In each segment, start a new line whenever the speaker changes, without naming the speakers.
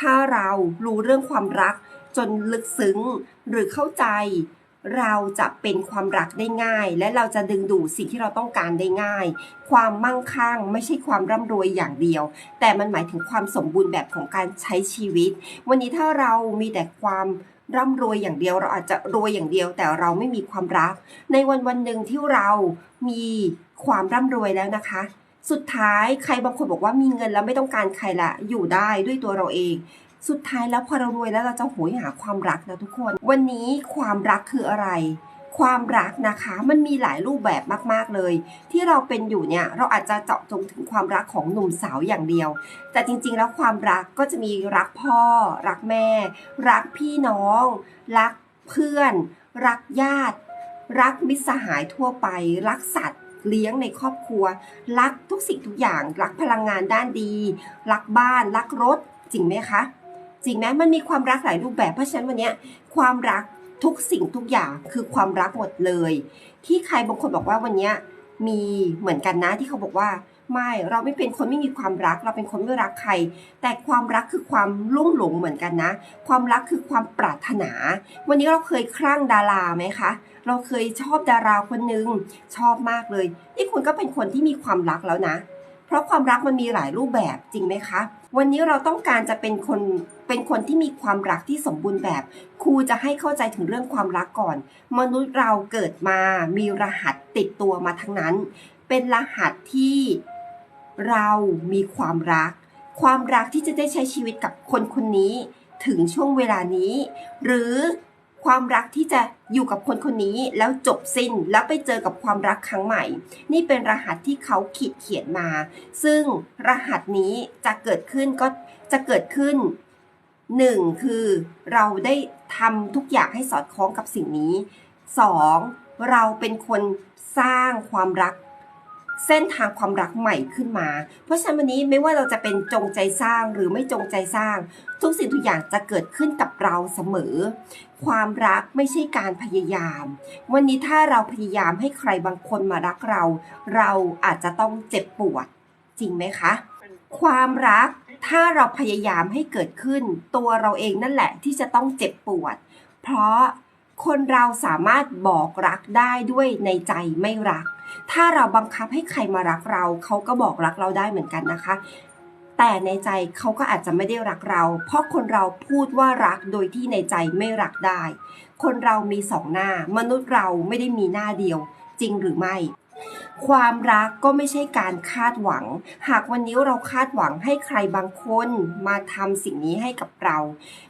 ถ้าเรารู้เรื่องความรักจนลึกซึ้งหรือเข้าใจเราจะเป็นความรักได้ง่าย และเราจะดึงดูดสิ่งที่เราต้องการได้ง่าย ความมั่งคั่งไม่ใช่ความร่ำรวยอย่างเดียว แต่มันหมายถึงความสมบูรณ์แบบของการใช้ชีวิต วันนี้ถ้าเรามีแต่ความร่ำรวยอย่างเดียว เราอาจจะรวยอย่างเดียว แต่เราไม่มีความรัก ในวันวันหนึ่งที่เรามีความร่ำรวยแล้วนะคะ สุดท้ายใครบางคนบอกว่ามีเงินแล้วไม่ต้องการใครละอยู่ได้ด้วยตัวเราเอง สุดท้ายแล้วพอเรารวยแล้วเราจะโหยหาความรักนะทุกคน วันนี้ความรักคืออะไร ความรักนะคะมันมีหลายรูปแบบมากๆเลย ที่เราเป็นอยู่เนี่ยเราอาจจะเจาะจงถึงความรักของหนุ่มสาวอย่างเดียว แต่จริงๆแล้วความรักก็จะมีรักพ่อ รักแม่ รักพี่น้อง รักเพื่อน รักญาติ รักมิตรสหายทั่วไป รักสัตว์ เลี้ยงในครอบครัว รักทุกสิ่งทุกอย่าง รักพลังงานด้านดี รักบ้าน รักรถ จริงไหมคะ จริงไหมมันมีความรักหลายรูปแบบเพราะฉะนั้นวันนี้ความรักทุกสิ่งทุกอย่างคือความรักหมดเลย ที่ใครบางคนบอกว่าวันนี้มีเหมือนกันนะที่เขาบอกว่า ไม่ เราไม่เป็นคนไม่มีความรัก เราเป็นคนไม่รักใคร แต่ความรักคือความลุ่มหลงเหมือนกันนะ ความรักคือความปรารถนา วันนี้เราเคยคลั่งดาราไหมคะ เราเคยชอบดาราคนหนึ่งชอบมากเลย นี่คุณก็เป็นคนที่มีความรักแล้วนะ เพราะความรักมันมีหลายรูปแบบจริงไหมคะ วันนี้เราต้องการจะเป็นคนเป็นคนที่มีความรักที่สมบูรณ์แบบ ครูจะให้เข้าใจถึงเรื่องความรักก่อน มนุษย์เราเกิดมามีรหัสติดตัวมาทั้งนั้นเป็นรหัสที่ เรามีความรัก ความรักที่จะได้ใช้ชีวิตกับคนคนนี้ ถึงช่วงเวลานี้ หรือความรักที่จะอยู่กับคนคนนี้แล้วจบสิ้นแล้วไปเจอกับความรักครั้งใหม่ นี่เป็นรหัสที่เขาขีดเขียนมา ซึ่งรหัสนี้จะเกิดขึ้นก็จะเกิดขึ้นหนึ่งคือเราได้ทำทุกอย่างให้สอดคล้องกับสิ่งนี้สองเราเป็นคนสร้างความรัก เส้นทางความรักใหม่ขึ้นมา เพราะฉะนั้นวันนี้ไม่ว่าเราจะเป็นจงใจสร้างหรือไม่จงใจสร้าง ทุกสิ่งทุกอย่างจะเกิดขึ้นกับเราเสมอ ความรักไม่ใช่การพยายาม วันนี้ถ้าเราพยายามให้ใครบางคนมารักเรา เราอาจจะต้องเจ็บปวด จริงไหมคะ ความรักถ้าเราพยายามให้เกิดขึ้น ตัวเราเองนั่นแหละที่จะต้องเจ็บปวด เพราะคนเราสามารถบอกรักได้ด้วยในใจไม่รัก ถ้าเราบังคับให้ใครมารักเรา เขาก็บอกรักเราได้เหมือนกันนะคะ แต่ในใจเขาก็อาจจะไม่ได้รักเรา เพราะคนเราพูดว่ารักโดยที่ในใจไม่รักได้ คนเรามีสองหน้า มนุษย์เราไม่ได้มีหน้าเดียว จริงหรือไม่ความรักก็ไม่ใช่การคาดหวัง หากวันนี้เราคาดหวังให้ใครบางคนมาทำสิ่งนี้ให้กับเรา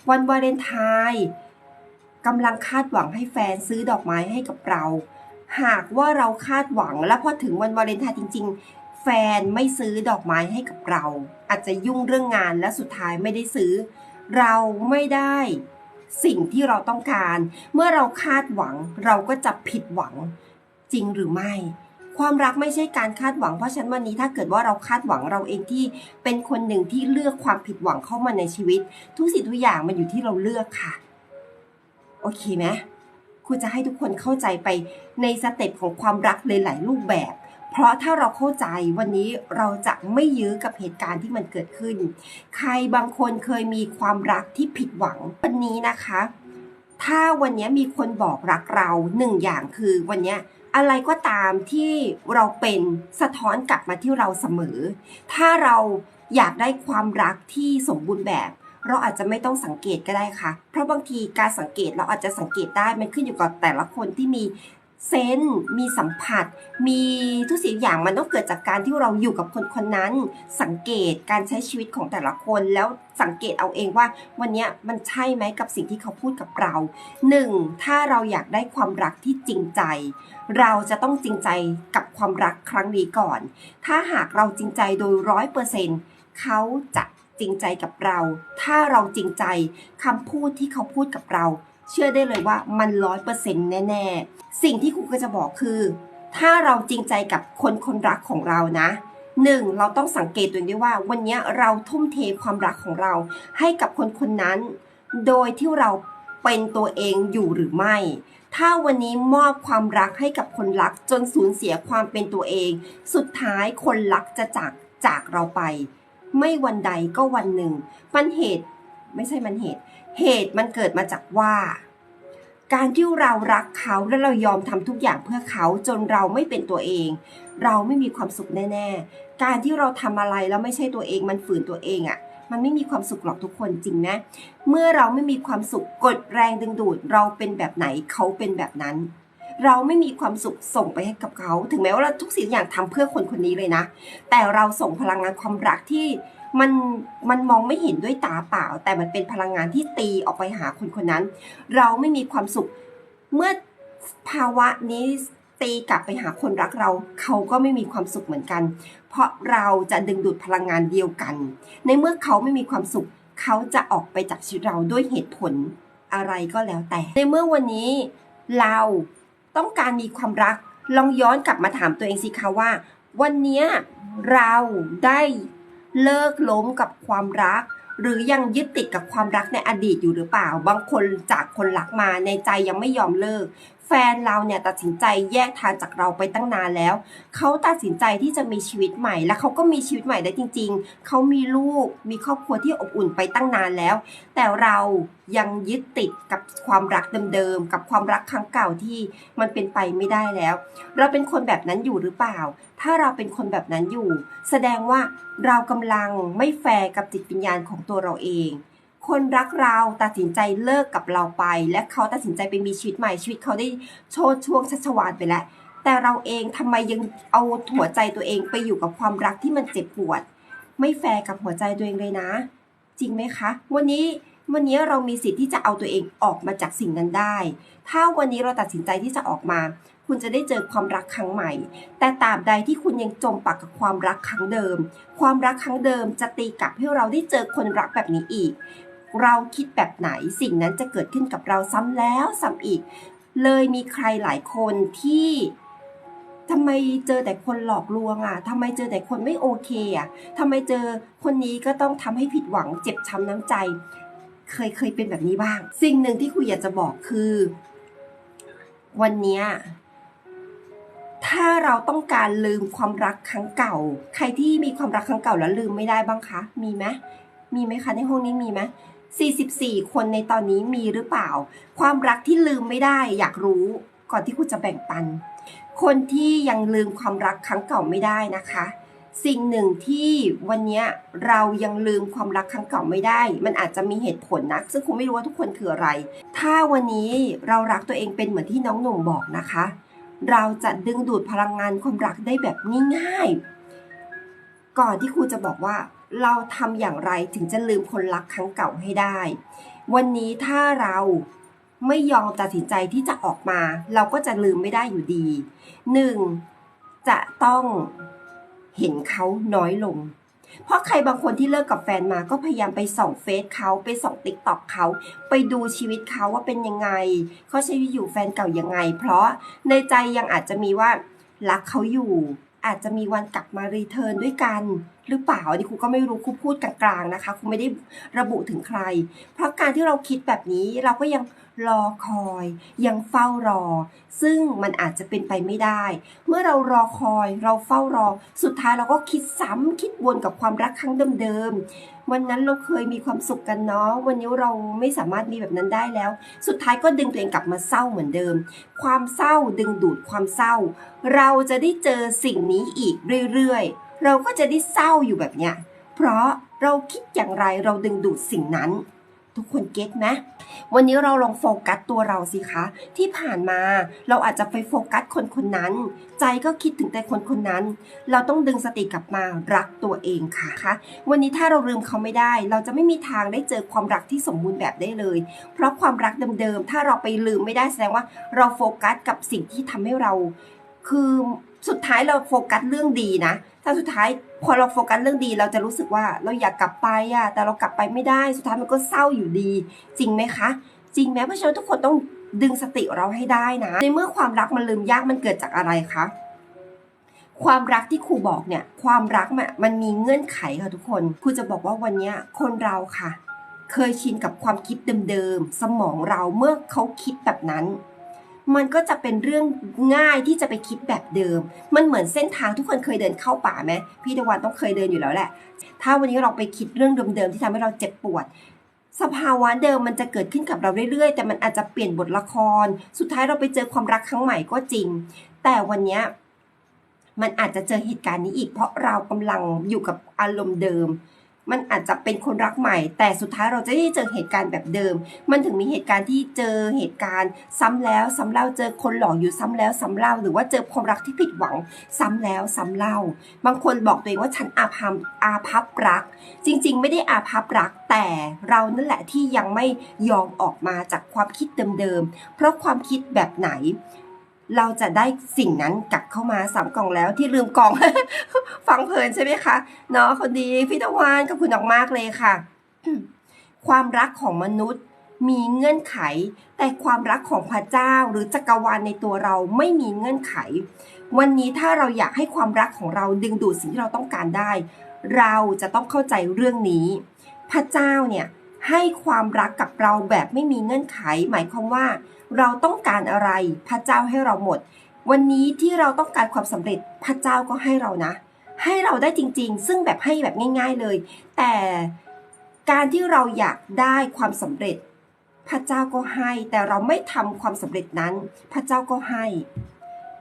วันวาเลนไทน์กำลังคาดหวังให้แฟนซื้อดอกไม้ให้กับเรา หากว่าเราคาดหวัง แล้วพอถึงวันวาเลนไทน์จริง ๆ แฟนไม่ซื้อดอกไม้ให้กับเรา อาจจะยุ่งเรื่องงานและสุดท้ายไม่ได้ซื้อ เราไม่ได้สิ่งที่เราต้องการ เมื่อเราคาดหวังเราก็จะผิดหวังจริงหรือไม่ ความรักไม่ใช่การคาดหวัง เพราะฉะนั้นวันนี้ถ้าเกิดว่าเราคาดหวังเราเองที่เป็นคนหนึ่งที่เลือกความผิดหวังเข้ามาในชีวิต ทุกสิ่งทุกอย่างมันอยู่ที่เราเลือกค่ะ โอเคไหม ครูจะให้ทุกคนเข้าใจไปในสเต็ปของความรักหลายรูปแบบ เพราะถ้าเราเข้าใจวันนี้เราจะไม่ยื้อกับเหตุการณ์ที่มันเกิดขึ้น ใครบางคนเคยมีความรักที่ผิดหวังวันนี้นะคะ ถ้าวันนี้มีคนบอกรักเราหนึ่งอย่างคือวันนี้อะไรก็ตามที่เราเป็นสะท้อนกลับมาที่เราเสมอ ถ้าเราอยากได้ความรักที่สมบูรณ์แบบ เราอาจจะไม่ต้องสังเกตก็ได้ค่ะ เพราะบางทีการสังเกตเราอาจจะสังเกตได้มันขึ้นอยู่กับแต่ละคนที่มีเซนมีสัมผัส มีทุกสิ่งอย่างมันต้องเกิดจากการที่เราอยู่กับคนคนนั้น สังเกตการใช้ชีวิตของแต่ละคนแล้วสังเกตเอาเองว่า วันนี้มันใช่ไหมกับสิ่งที่เขาพูดกับเราหนึ่งถ้าเราอยากได้ความรักที่จริงใจ เราจะต้องจริงใจกับความรักครั้งนี้ก่อน ถ้าหากเราจริงใจโดยร้อยเปอร์เซ็นต์เขาจะ ริงใจกับเรา ถ้าเราจริงใจคำพูดที่เขาพูดกับเรา เชื่อได้เลยว่ามันร้อยเปอร์เซ็นต์แน่ๆ สิ่งที่ครูก็จะบอกคือ ถ้าเราจริงใจกับคนคนรักของเรานะหนึ่งเราต้องสังเกตตัวเองด้วยว่าวันนี้เราทุ่มเทความรักของเรา ให้กับคนคนนั้น โดยที่เราเป็นตัวเองอยู่หรือไม่ ถ้าวันนี้มอบความรักให้กับคนรักจนสูญเสียความเป็นตัวเอง สุดท้ายคนรักจะจากจากเราไป ไม่วันใดก็วันหนึ่งปัญเหตุไม่ใช่มันเหตุ เหตุมันเกิดมาจากว่า การที่เรารักเขาและเรายอมทำทุกอย่างเพื่อเขาจนเราไม่เป็นตัวเอง เราไม่มีความสุขแน่ ๆ การที่เราทำอะไรแล้วไม่ใช่ตัวเองมันฝืนตัวเองอะ่ะมันไม่มีความสุขหรอกทุกคนจริงนะ เมื่อเราไม่มีความสุขกดแรงดึงดูด เราเป็นแบบไหนเขาเป็นแบบนั้น เราไม่มีความสุขส่งไปให้กับเขา ถึงแม้ว่าเราทุกสิ่งทุกอย่างทำเพื่อคนคนนี้เลยนะ แต่เราส่งพลังงานความรักที่มันมันมองไม่เห็นด้วยตาเปล่า แต่มันเป็นพลังงานที่ตีออกไปหาคนคนนั้น เราไม่มีความสุข เมื่อภาวะนี้ตีกลับไปหาคนรักเรา เขาก็ไม่มีความสุขเหมือนกัน เพราะเราจะดึงดูดพลังงานเดียวกัน ในเมื่อเขาไม่มีความสุข เขาจะออกไปจากชีวิตเราด้วยเหตุผลอะไรก็แล้วแต่ ในเมื่อวันนี้เรา ต้องการมีความรัก ลองย้อนกลับมาถามตัวเองสิคะว่า วันนี้เราได้เลิกล้มกับความรัก หรือยังยึดติดกับความรักในอดีตอยู่หรือเปล่า บางคนจากคนรักมาในใจยังไม่ยอมเลิก ฟนเราเนี่ยตัดสินใจแยกทางจากเราไปตั้งนานแล้ว เขาตัดสินใจที่จะมีชีวิตใหม่ และเขาก็มีชีวิตใหม่ได้จริง ๆ เขามีลูก มีครอบครัวที่อบอุ่นไปตั้งนานแล้ว แต่เรายังยึดติดกับความรักเดิมๆ กับความรักครั้งเก่าที่มันเป็นไปไม่ได้แล้ว เราเป็นคนแบบนั้นอยู่หรือเปล่า ถ้าเราเป็นคนแบบนั้นอยู่ แสดงว่าเรากำลังไม่แฟร์กับจิตวิญญาณของตัวเราเอง คนรักเราตัดสินใจเลิกกับเราไป และเขาตัดสินใจไปมีชีวิตใหม่ชีวิตเขาได้โชดช่วงชัชวานไปแล้ว แต่เราเองทำไมยังเอาหัวใจตัวเองไปอยู่กับความรักที่มันเจ็บปวด ไม่แฟร์กับหัวใจตัวเองเลยนะ จริงไหมคะ วันนี้วันนี้เรามีสิทธิ์ที่จะเอาตัวเองออกมาจากสิ่งนั้นได้ ถ้าวันนี้เราตัดสินใจที่จะออกมา คุณจะได้เจอความรักครั้งใหม่ แต่ตราบใดที่คุณยังจมปักกับความรักครั้งเดิม ความรักครั้งเดิมจะตีกลับให้เราได้เจอคนรักแบบนี้อีก เราคิดแบบไหนสิ่งนั้นจะเกิดขึ้นกับเราซ้ำแล้วซ้ำอีก เลยมีใครหลายคนที่ทำไมเจอแต่คนหลอกลวงอะทำไมเจอแต่คนไม่โอเคอะทำไมเจอคนนี้ก็ต้องทำให้ผิดหวังเจ็บช้ำน้ำใจ เคยเคยเป็นแบบนี้บ้าง สิ่งหนึ่งที่คุยอยากจะบอกคือ วันนี้ถ้าเราต้องการลืมความรักครั้งเก่า ใครที่มีความรักครั้งเก่าแล้วลืมไม่ได้บ้างคะ มีไหมมีไหมคะในห้องนี้มีไหม 44 คนในตอนนี้มีหรือเปล่า ความรักที่ลืมไม่ได้อยากรู้ก่อนที่คุณจะแบ่งปัน คนที่ยังลืมความรักครั้งเก่าไม่ได้นะคะ สิ่งหนึ่งที่วันนี้เรายังลืมความรักครั้งเก่าไม่ได้ มันอาจจะมีเหตุผลนะซึ่งคุณไม่รู้ว่าทุกคนคืออะไร ถ้าวันนี้เรารักตัวเองเป็นเหมือนที่น้องหนุ่มบอกนะคะ เราจะดึงดูดพลังงานความรักได้แบบง่ายๆก่อนที่ครูจะบอกว่า เราทำอย่างไรถึงจะลืมคนรักครั้งเก่าให้ได้ วันนี้ถ้าเราไม่ยอมตัดสินใจที่จะออกมา เราก็จะลืมไม่ได้อยู่ดีหนึ่งจะต้องเห็นเขาน้อยลง เพราะใครบางคนที่เลิกกับแฟนมาก็พยายามไปส่องเฟซเขาไปส่องติ๊กต็อกเขา ไปดูชีวิตเขาว่าเป็นยังไงเขาใช้ชีวิตอยู่แฟนเก่ายังไง เพราะในใจยังอาจจะมีว่ารักเขาอยู่ อาจจะมีวันกลับมารีเทิร์นด้วยกันหรือเปล่าอันนี้ครูก็ไม่รู้ครูพูดกลางๆนะคะครูไม่ได้ระบุถึงใคร เพราะการที่เราคิดแบบนี้เราก็ยัง รอคอย ยังเฝ้ารอ ซึ่งมันอาจจะเป็นไปไม่ได้ เมื่อเรารอคอยเราเฝ้ารอ สุดท้ายเราก็คิดซ้ำคิดวนกับความรักครั้งเดิมๆวันนั้นเราเคยมีความสุขกันเนาะวันนี้เราไม่สามารถมีแบบนั้นได้แล้ว สุดท้ายก็ดึงตัวเองกลับมาเศร้าเหมือนเดิม ความเศร้าดึงดูดความเศร้า เราจะได้เจอสิ่งนี้อีกเรื่อยๆเราก็จะได้เศร้าอยู่แบบเนี้ยเพราะเราคิดอย่างไรเราดึงดูดสิ่งนั้น ทุกคนเก็ตไหมวันนี้เราลองโฟกัสตัวเราสิคะ ที่ผ่านมาเราอาจจะไปโฟกัสคนคนนั้น ใจก็คิดถึงแต่คนคนนั้น เราต้องดึงสติกลับมารักตัวเองค่ะคะวันนี้ถ้าเราลืมเขาไม่ได้ เราจะไม่มีทางได้เจอความรักที่สมบูรณ์แบบได้เลย เพราะความรักเดิมๆถ้าเราไปลืมไม่ได้แสดงว่า เราโฟกัสกับสิ่งที่ทำให้เราคือ สุดท้ายเราโฟกัสเรื่องดีนะ ถ้าสุดท้ายพอเราโฟกัสเรื่องดี เราจะรู้สึกว่าเราอยากกลับไปอะแต่เรากลับไปไม่ได้ สุดท้ายมันก็เศร้าอยู่ดี จริงไหมคะ จริงไหมเพราะฉะนั้นทุกคนต้องดึงสติเราให้ได้นะ ในเมื่อความรักมันลืมยากมันเกิดจากอะไรคะ ความรักที่ครูบอกเนี่ย ความรักมันมันมีเงื่อนไขค่ะทุกคน ครูจะบอกว่าวันนี้คนเราค่ะ เคยชินกับความคิดเดิมๆ สมองเราเมื่อเขาคิดแบบนั้น มันก็จะเป็นเรื่องง่ายที่จะไปคิดแบบเดิม มันเหมือนเส้นทางทุกคนเคยเดินเข้าป่าไหมพี่ตะวันต้องเคยเดินอยู่แล้วแหละ ถ้าวันนี้เราไปคิดเรื่องเดิมๆที่ทำให้เราเจ็บปวด สภาวะเดิมมันจะเกิดขึ้นกับเราเรื่อยๆ แต่มันอาจจะเปลี่ยนบทละคร สุดท้ายเราไปเจอความรักครั้งใหม่ก็จริง แต่วันนี้มันอาจจะเจอเหตุการณ์นี้อีก เพราะเรากำลังอยู่กับอารมณ์เดิม มันอาจจะเป็นคนรักใหม่ แต่สุดท้ายเราจะได้เจอเหตุการณ์แบบเดิม มันถึงมีเหตุการณ์ที่เจอเหตุการณ์ ซ้ำแล้วซ้ำเล่าเจอคนหลอกอยู่ซ้ำแล้วซ้ำเล่า หรือว่าเจอความรักที่ผิดหวัง ซ้ำแล้วซ้ำเล่า บางคนบอกตัวเองว่าฉันอาภัพอาภัพรัก จริง ๆ ไม่ได้อาภัพรัก แต่เรานั่นแหละที่ยังไม่ยอมออกมาจากความคิดเดิมๆเพราะความคิดแบบไหน เราจะได้สิ่งนั้นกลับเข้ามาสามกล่องแล้วที่ลืมกล่อง ฟังเพลินใช่ไหมคะเนาะคนดีพี่ตะวันขอบคุณมากเลยค่ะ ความรักของมนุษย์มีเงื่อนไข แต่ความรักของพระเจ้าหรือจักรวาลในตัวเราไม่มีเงื่อนไข วันนี้ถ้าเราอยากให้ความรักของเราดึงดูดสิ่งที่เราต้องการได้ เราจะต้องเข้าใจเรื่องนี้ พระเจ้าเนี่ยให้ความรักกับเราแบบไม่มีเงื่อนไข หมายความว่า เราต้องการอะไร พระเจ้าให้เราหมด วันนี้ที่เราต้องการความสำเร็จพระเจ้าก็ให้เรานะ ให้เราได้จริง ๆ ซึ่งแบบให้แบบง่าย ๆเลย แต่การที่เราอยากได้ความสำเร็จ พระเจ้าก็ให้ แต่เราไม่ทำความสำเร็จนั้น พระเจ้าก็ให้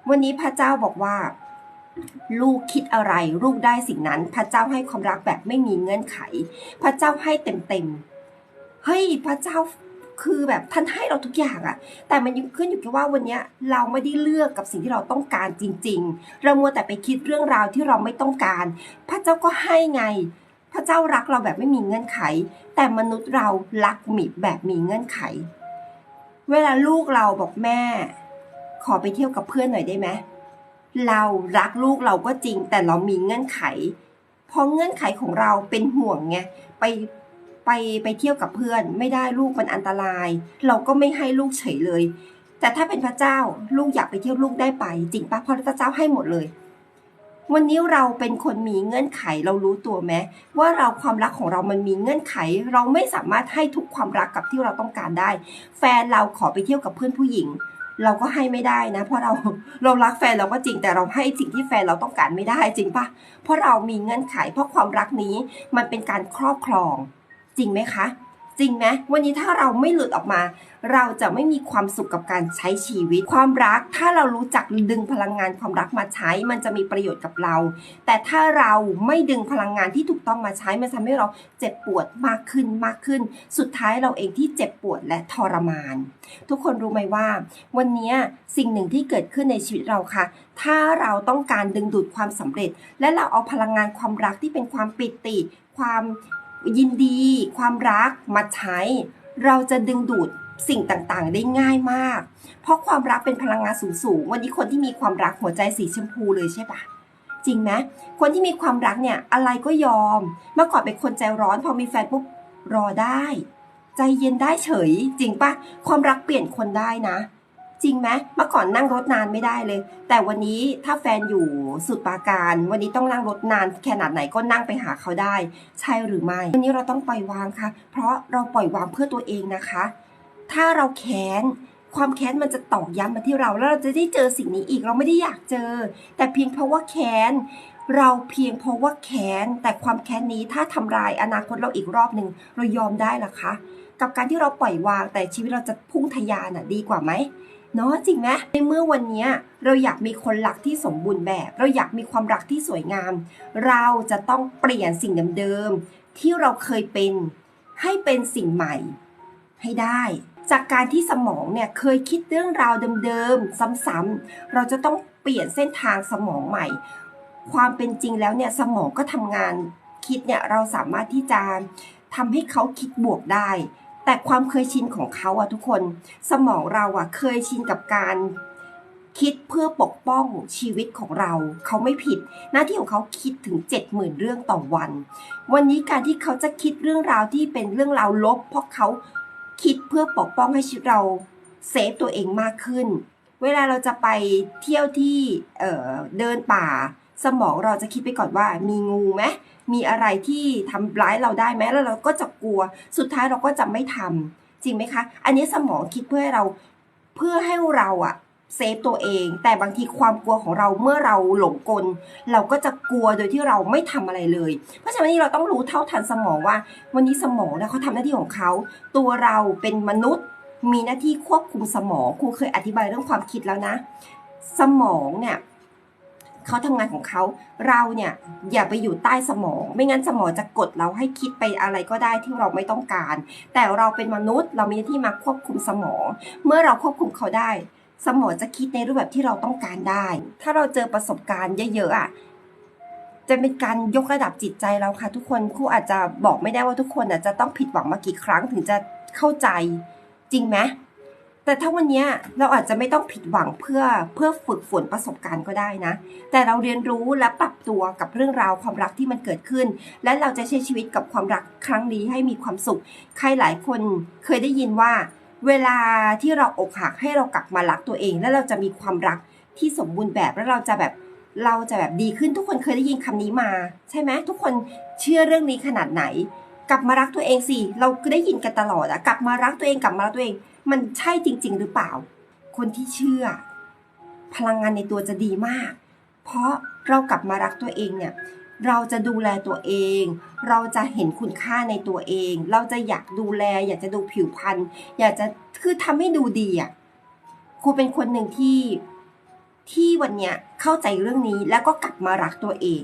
วันนี้พระเจ้าบอกว่า ลูกคิดอะไร ลูกได้สิ่งนั้น พระเจ้าให้ความรักแบบไม่มีเงื่อนไข พระเจ้าให้เต็มๆเฮ้ยพระเจ้า คือแบบท่านให้เราทุกอย่างอะแต่มันขึ้นอยู่กับว่าวันนี้เราไม่ได้เลือกกับสิ่งที่เราต้องการจริง ๆ เรามัวแต่ไปคิดเรื่องราวที่เราไม่ต้องการ พระเจ้าก็ให้ไง พระเจ้ารักเราแบบไม่มีเงื่อนไข แต่มนุษย์เรารักมิแบบมีเงื่อนไข เวลาลูกเราบอกแม่ ขอไปเที่ยวกับเพื่อนหน่อยได้ไหมเรารักลูกเราก็จริง แต่เรามีเงื่อนไข เพราะเงื่อนไขของเราเป็นห่วงไงไป ไปไปเที่ยวกับเพื่อน ไม่ได้ลูกมันอันตราย เราก็ไม่ให้ลูกเฉยเลย แต่ถ้าเป็นพระเจ้าลูกอยากไปเที่ยวลูกได้ไป จริงปะเพราะพระเจ้าให้หมดเลย วันนี้เราเป็นคนมีเงื่อนไขเรารู้ตัวไหมว่าเราความรักของเรามันมีเงื่อนไข เราไม่สามารถให้ทุกความรักกับที่เราต้องการได้ แฟนเราขอไปเที่ยวกับเพื่อนผู้หญิงเราก็ให้ไม่ได้นะ เพราะเราเรารักแฟนเราก็จริงแต่เราให้สิ่งที่แฟนเราต้องการไม่ได้จริงปะเพราะเรามีเงื่อนไขเพราะความรักนี้มันเป็นการครอบครอง จริงไหมคะ จริงไหมวันนี้ถ้าเราไม่หลุดออกมา เราจะไม่มีความสุขกับการใช้ชีวิตความรัก ถ้าเรารู้จักดึงพลังงานความรักมาใช้ มันจะมีประโยชน์กับเรา แต่ถ้าเราไม่ดึงพลังงานที่ถูกต้องมาใช้มันทำให้เราเจ็บปวดมากขึ้นมากขึ้น สุดท้ายเราเองที่เจ็บปวดและทรมาน ทุกคนรู้ไหมว่า วันนี้สิ่งหนึ่งที่เกิดขึ้นในชีวิตเราค่ะถ้าเราต้องการดึงดูดความสำเร็จ และเราเอาพลังงานความรักที่เป็นความปิติ ความ ยินดีความรักมาใช้ เราจะดึงดูดสิ่งต่างๆ ได้ง่ายมาก เพราะความรักเป็นพลังงานสูงๆวันนี้คนที่มีความรักหัวใจสีชมพูเลยใช่ปะจริงไหมคนที่มีความรักเนี่ยอะไรก็ยอม เมื่อก่อนเป็นคนใจร้อน พอมีแฟนปุ๊บรอได้ ใจเย็นได้เฉย จริงปะความรักเปลี่ยนคนได้นะ จริงไหมเมื่อก่อนนั่งรถนานไม่ได้เลย แต่วันนี้ถ้าแฟนอยู่สุดปาการ วันนี้ต้องนั่งรถนานขนาดไหนก็นั่งไปหาเขาได้ ใช่หรือไม่ วันนี้เราต้องปล่อยวางค่ะ เพราะเราปล่อยวางเพื่อตัวเองนะคะ ถ้าเราแค้นความแค้นมันจะตอกย้ำมาที่เราแล้วเราจะได้เจอสิ่งนี้อีกเราไม่ได้อยากเจอ แต่เพียงเพราะว่าแค้นเราเพียงเพราะว่าแค้นแต่ความแค้นนี้ถ้าทำลายอนาคตเราอีกรอบหนึ่งเรายอมได้หรอคะ กับการที่เราปล่อยวางแต่ชีวิตเราจะพุ่งทะยานอะดีกว่าไหม เนาะจริงไหมในเมื่อวันนี้เราอยากมีคนรักที่สมบูรณ์แบบ เราอยากมีความรักที่สวยงาม เราจะต้องเปลี่ยนสิ่งเดิมๆที่เราเคยเป็น ให้เป็นสิ่งใหม่ ให้ได้ จากการที่สมองเนี่ยเคยคิดเรื่องราวเดิมๆซ้ำๆเราจะต้องเปลี่ยนเส้นทางสมองใหม่ ความเป็นจริงแล้วเนี่ยสมองก็ทำงานคิดเนี่ยเราสามารถที่จะทำให้เขาคิดบวกได้ แต่ความเคยชินของเขาอะทุกคน สมองเราอะเคยชินกับการคิดเพื่อปกป้องชีวิตของเรา เขาไม่ผิด หน้าที่ของเขาคิดถึง 70,000 เรื่องต่อวัน วันนี้การที่เขาจะคิดเรื่องราวที่เป็นเรื่องราวลบ เพราะเขาคิดเพื่อปกป้องให้ชีวิตเราเซฟตัวเองมากขึ้น เวลาเราจะไปเที่ยวที่เเดินป่า สมองเราจะคิดไปก่อนว่ามีงูไหม มีอะไรที่ทำร้ายเราได้ไหมแล้วเราก็จะกลัว สุดท้ายเราก็จะไม่ทำจริงไหมคะ อันนี้สมองคิดเพื่อให้เราเพื่อให้เราอะเซฟตัวเอง แต่บางทีความกลัวของเราเมื่อเราหลงกล เราก็จะกลัวโดยที่เราไม่ทำอะไรเลย เพราะฉะนั้นนี่เราต้องรู้เท่าทันสมองว่า วันนี้สมองนะเขาทำหน้าที่ของเขา ตัวเราเป็นมนุษย์ มีหน้าที่ควบคุมสมองครูเคยอธิบายเรื่องความคิดแล้วนะ สมองเนี่ย เขาทำงานของเขาเราเนี่ยอย่าไปอยู่ใต้สมอง ไม่งั้นสมองจะกดเราให้คิดไปอะไรก็ได้ที่เราไม่ต้องการ แต่เราเป็นมนุษย์เรามีหน้าที่มาควบคุมสมอง เมื่อเราควบคุมเขาได้ สมองจะคิดในรูปแบบที่เราต้องการได้ ถ้าเราเจอประสบการณ์เยอะๆอะจะเป็นการยกระดับจิตใจเราค่ะ ทุกคนครูอาจจะบอกไม่ได้ว่าทุกคนอะจะต้องผิดหวังมากี่ครั้งถึงจะเข้าใจจริงไหม แต่ถ้าวันนี้เราอาจจะไม่ต้องผิดหวังเพื่อเพื่อฝึกฝนประสบการณ์ก็ได้นะ แต่เราเรียนรู้และปรับตัวกับเรื่องราวความรักที่มันเกิดขึ้น และเราจะใช้ชีวิตกับความรักครั้งนี้ให้มีความสุข ใครหลายคนเคยได้ยินว่า เวลาที่เราอกหักให้เรากลับมารักตัวเอง แล้วเราจะมีความรักที่สมบูรณ์แบบแล้วเราจะแบบเราจะแบบดีขึ้นทุกคนเคยได้ยินคำนี้มา ใช่ไหมทุกคนเชื่อเรื่องนี้ขนาดไหน กลับมารักตัวเองสิเราก็ได้ยินกันตลอดอะกลับมารักตัวเองกลับมารักตัวเอง มันใช่จริง ๆ หรือเปล่า คนที่เชื่อ พลังงานในตัวจะดีมาก เพราะเรากลับมารักตัวเองเนี่ย เราจะดูแลตัวเอง เราจะเห็นคุณค่าในตัวเอง เราจะอยากดูแล อยากจะดูผิวพรรณอยากจะคือทำให้ดูดีอะครูเป็นคนหนึ่งที่ที่วันเนี้ยเข้าใจเรื่องนี้แล้วก็กลับมารักตัวเอง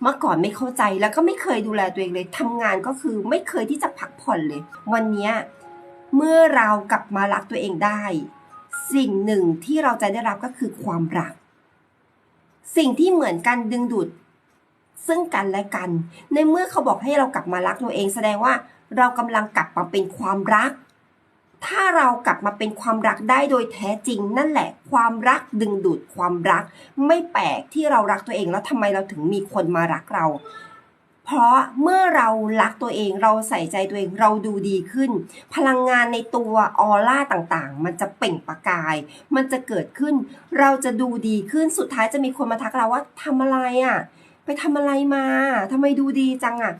เมื่อก่อนไม่เข้าใจแล้วก็ไม่เคยดูแลตัวเองเลยทำงานก็คือไม่เคยที่จะพักผ่อนเลย วันนี้เมื่อเรากลับมารักตัวเองได้ สิ่งหนึ่งที่เราจะได้รับก็คือความรัก สิ่งที่เหมือนกันดึงดูด ซึ่งกันและกัน ในเมื่อเขาบอกให้เรากลับมารักตัวเองแสดงว่าเรากำลังกลับมาเป็นความรัก ถ้าเรากลับมาเป็นความรักได้โดยแท้จริง นั่นแหละความรักดึงดูดความรัก ไม่แปลกที่เรารักตัวเองแล้วทำไมเราถึงมีคนมารักเรา เพราะเมื่อเรารักตัวเองเราใส่ใจตัวเองเราดูดีขึ้น พลังงานในตัวออร่าต่างๆ มันจะเปล่งประกาย มันจะเกิดขึ้น เราจะดูดีขึ้นสุดท้ายจะมีคนมาทักเราว่าทำอะไรอะ ไปทำอะไรมาทำไมดูดีจังอะ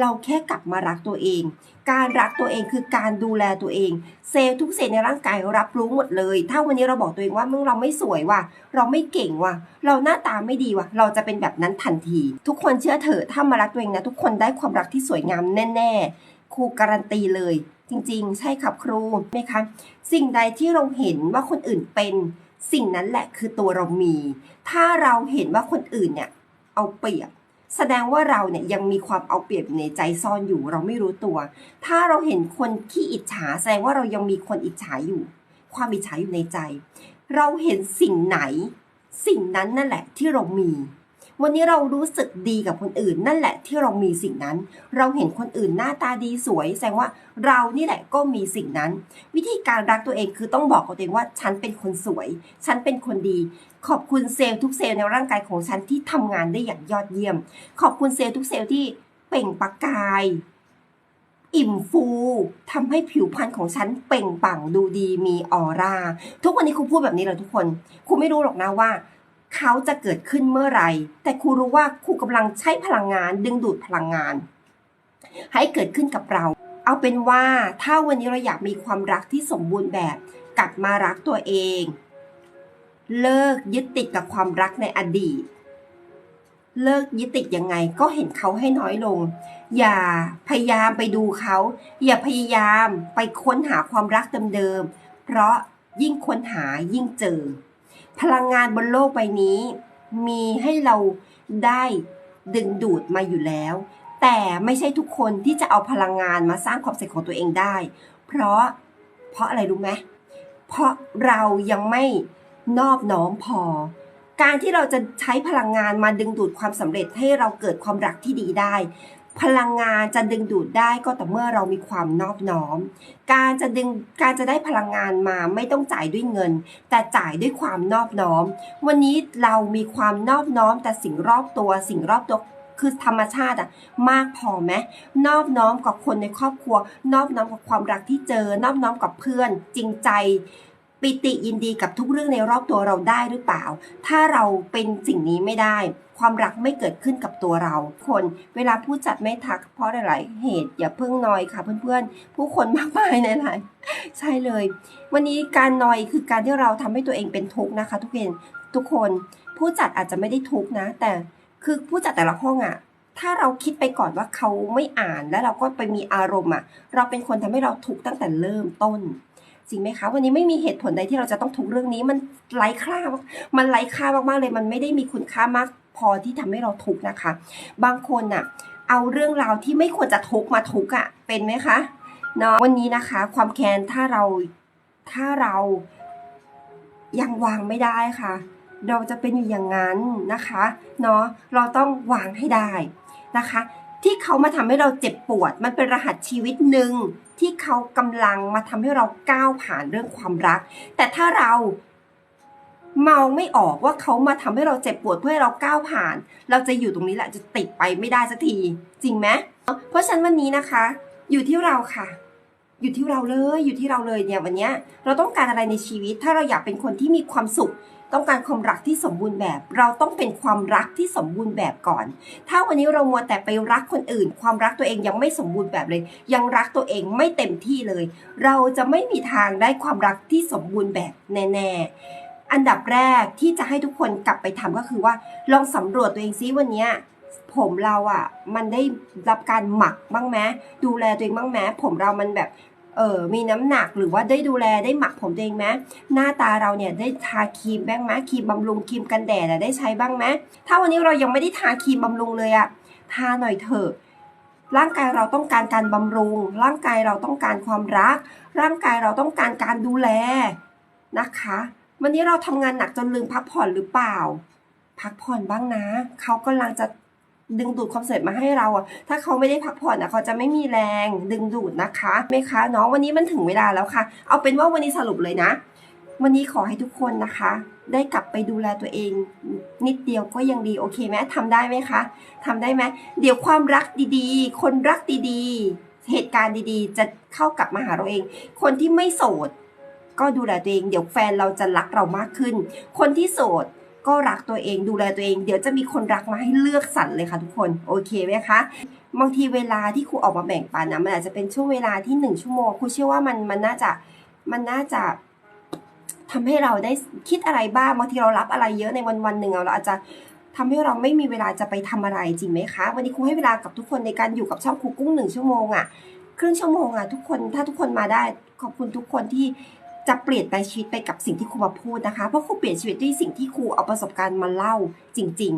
เราแค่กลับมารักตัวเอง การรักตัวเองคือการดูแลตัวเอง เซลล์ทุกเซลล์ในร่างกายรับรู้หมดเลย ถ้าวันนี้เราบอกตัวเองว่ามึงเราไม่สวยว่ะ เราไม่เก่งว่ะ เราหน้าตาไม่ดีว่ะ เราจะเป็นแบบนั้นทันที ทุกคนเชื่อเถอะถ้ามารักตัวเองนะทุกคนได้ความรักที่สวยงามแน่ ๆ ครูการันตีเลย จริง ๆ ใช่ครับครูไหมคะสิ่งใดที่เราเห็นว่าคนอื่นเป็น สิ่งนั้นแหละคือตัวเรามี ถ้าเราเห็นว่าคนอื่นเนี่ย เอาเปรียบ แสดงว่าเราเนี่ยยังมีความเอาเปรียบอยู่ในใจซ่อนอยู่ เราไม่รู้ตัว ถ้าเราเห็นคนขี้อิจฉา แสดงว่าเรายังมีคนอิจฉาอยู่ ความอิจฉาอยู่ในใจ เราเห็นสิ่งไหน สิ่งนั้นนั่นแหละที่เรามี วันนี้เรารู้สึกดีกับคนอื่น นั่นแหละที่เรามีสิ่งนั้น เราเห็นคนอื่นหน้าตาดีสวย แสดงว่าเรานี่แหละก็มีสิ่งนั้น วิธีการรักตัวเองคือต้องบอกกับตัวเองว่า ฉันเป็นคนสวย ฉันเป็นคนดี ขอบคุณเซลล์ทุกเซลล์ในร่างกายของฉันที่ทำงานได้อย่างยอดเยี่ยม ขอบคุณเซลล์ทุกเซลล์ที่เป่งประกายอิ่มฟูทำให้ผิวพรรณของฉันเปล่งปลั่งดูดีมีออร่า ทุกวันนี้ครูพูดแบบนี้เลยทุกคนครูไม่รู้หรอกนะว่า เขาจะเกิดขึ้นเมื่อไหร่ แต่ครูรู้ว่าครูกำลังใช้พลังงาน ดึงดูดพลังงาน ให้เกิดขึ้นกับเรา เอาเป็นว่าถ้าวันนี้เราอยากมีความรักที่สมบูรณ์แบบ กลับมารักตัวเอง เลิกยึดติดกับความรักในอดีต เลิกยึดติดยังไงก็เห็นเขาให้น้อยลง อย่าพยายามไปดูเขา อย่าพยายามไปค้นหาความรักเดิมๆเพราะยิ่งค้นหายิ่งเจอ พลังงานบนโลกใบนี้ มีให้เราได้ดึงดูดมาอยู่แล้ว แต่ไม่ใช่ทุกคนที่จะเอาพลังงานมาสร้างความสุขของตัวเองได้ เพราะเพราะอะไรรู้ไหมเพราะเรายังไม่นอบน้อมพอ การที่เราจะใช้พลังงานมาดึงดูดความสำเร็จให้เราเกิดความรักที่ดีได้ พลังงานจะดึงดูดได้ก็แต่เมื่อเรามีความนอบน้อม การจะดึงการจะได้พลังงานมาไม่ต้องจ่ายด้วยเงิน แต่จ่ายด้วยความนอบน้อม วันนี้เรามีความนอบน้อม แต่สิ่งรอบตัวสิ่งรอบตัวคือธรรมชาติอะมากพอไหมนอบน้อมกับคนในครอบครัว นอบน้อมกับความรักที่เจอ นอบน้อมกับเพื่อน จริงใจ ปิติยินดีกับทุกเรื่องในรอบตัวเราได้หรือเปล่า ถ้าเราเป็นสิ่งนี้ไม่ได้ความรักไม่เกิดขึ้นกับตัวเรา คนเวลาผู้จัดไม่ทักเพราะหลายๆเหตุอย่าเพิ่งนอยค่ะเพื่อนๆ ผู้คนมากมายในหลายใช่เลย วันนี้การนอยคือการที่เราทำให้ตัวเองเป็นทุกข์นะคะ ทุกคนทุกคนผู้จัดอาจจะไม่ได้ทุกข์นะ แต่คือผู้จัดแต่ละห้องอะถ้าเราคิดไปก่อนว่าเขาไม่อ่านแล้วเราก็ไปมีอารมณ์อะเราเป็นคนทำให้เราทุกข์ตั้งแต่เริ่มต้นจริงไหมคะวันนี้ไม่มีเหตุผลใดที่เราจะต้องทุกข์เรื่องนี้มันไร้ค่า มันไร้ค่ามากๆเลย มันไม่ได้มีคุณค่ามาก พอที่ทำให้เราทุกข์นะคะ บางคนน่ะเอาเรื่องราวที่ไม่ควรจะทุกข์มาทุกข์อะเป็นไหมคะเนาะวันนี้นะคะ ความแค้นถ้าเราถ้าเรายังวางไม่ได้ค่ะ เราจะเป็นอยู่อย่างนั้นนะคะเนาะเราต้องวางให้ได้นะคะ ที่เขามาทำให้เราเจ็บปวด มันเป็นรหัสชีวิตหนึ่งที่เขากำลังมาทำให้เราก้าวผ่านเรื่องความรัก แต่ถ้าเรา เมองไม่ออกว่าเขามาทำให้เราเจ็บปวดเพื่อให้เราก้าวผ่าน เราจะอยู่ตรงนี้แหละจะติดไปไม่ได้สักที จริงไหมเพราะฉะนั้นวันนี้นะคะ อยู่ที่เราค่ะ อยู่ที่เราเลยอยู่ที่เราเลยเนี่ยวันเนี้ยเราต้องการอะไรในชีวิต ถ้าเราอยากเป็นคนที่มีความสุข ต้องการความรักที่สมบูรณ์แบบ เราต้องเป็นความรักที่สมบูรณ์แบบก่อน ถ้าวันนี้เรามัวแต่ไปรักคนอื่น ความรักตัวเองยังไม่สมบูรณ์แบบเลย ยังรักตัวเองไม่เต็มที่เลย เราจะไม่มีทางได้ความรักที่สมบูรณ์แบบแน่ๆ อันดับแรกที่จะให้ทุกคนกลับไปทำก็คือว่าลองสำรวจตัวเองซิวันนี้ผมเราอะ่ะ มันได้รับการหมักบ้างไหมดูแลตัวเองบ้างไหมผมเรามันแบบเออมีน้ำหนักหรือว่าได้ดูแลได้หมักผมตัวเองไหมหน้าตาเราเนี่ยได้ทาครีมบ้างไหมครีมบำรุงครีมกันแดดได้ใช้บ้างไหมถ้าวันนี้เรายังไม่ได้ทาครีมบำรุงเลยอะทาหน่อยเถอะร่างกายเราต้องการการบำรุง ร่างกายเราต้องการความรัก ร่างกายเราต้องการการดูแลนะคะ วันนี้เราทำงานหนักจนลืมพักผ่อนหรือเปล่า พักผ่อนบ้างนะ เขากำลังจะดึงดูดความสำเร็จมาให้เราอะถ้าเขาไม่ได้พักผ่อนอะเขาจะไม่มีแรงดึงดูดนะคะไหมคะน้องวันนี้มันถึงเวลาแล้วค่ะ เอาเป็นว่าวันนี้สรุปเลยนะ วันนี้ขอให้ทุกคนนะคะ ได้กลับไปดูแลตัวเอง นิดเดียวก็ยังดีโอเคไหมทำได้ไหมคะทำได้ไหมเดี๋ยวความรักดีๆ คนรักดีๆ เหตุการณ์ดีๆ จะเข้ากลับมาหาเราเอง คนที่ไม่โสด ก็ดูแลตัวเอง เดี๋ยวแฟนเราจะรักเรามากขึ้น คนที่โสดก็รักตัวเองดูแลตัวเอง เดี๋ยวจะมีคนรักมาให้เลือกสรรเลยค่ะทุกคนโอเคไหมคะบางทีเวลาที่ครูออกมาแบ่งปันนะมันอาจจะเป็นช่วงเวลาที่หนึ่งชั่วโมงครูเชื่อว่ามันมันน่าจะมันน่าจะทำให้เราได้คิดอะไรบ้างบางทีเรารับอะไรเยอะในวันวันหนึ่งเราอาจจะทำให้เราไม่มีเวลาจะไปทำอะไรจริงไหมคะ วันนี้ครูให้เวลากับทุกคนในการอยู่กับช่องครูกุ้งหนึ่งชั่วโมงอะครึ่งชั่วโมงอะทุกคนถ้าทุกคนมาได้ขอบคุณทุกคนที่ จะเปลี่ยนไปชีวิตไปกับสิ่งที่ครูมาพูดนะคะ เพราะครูเปลี่ยนชีวิตด้วยสิ่งที่ครูเอาประสบการณ์มาเล่าจริง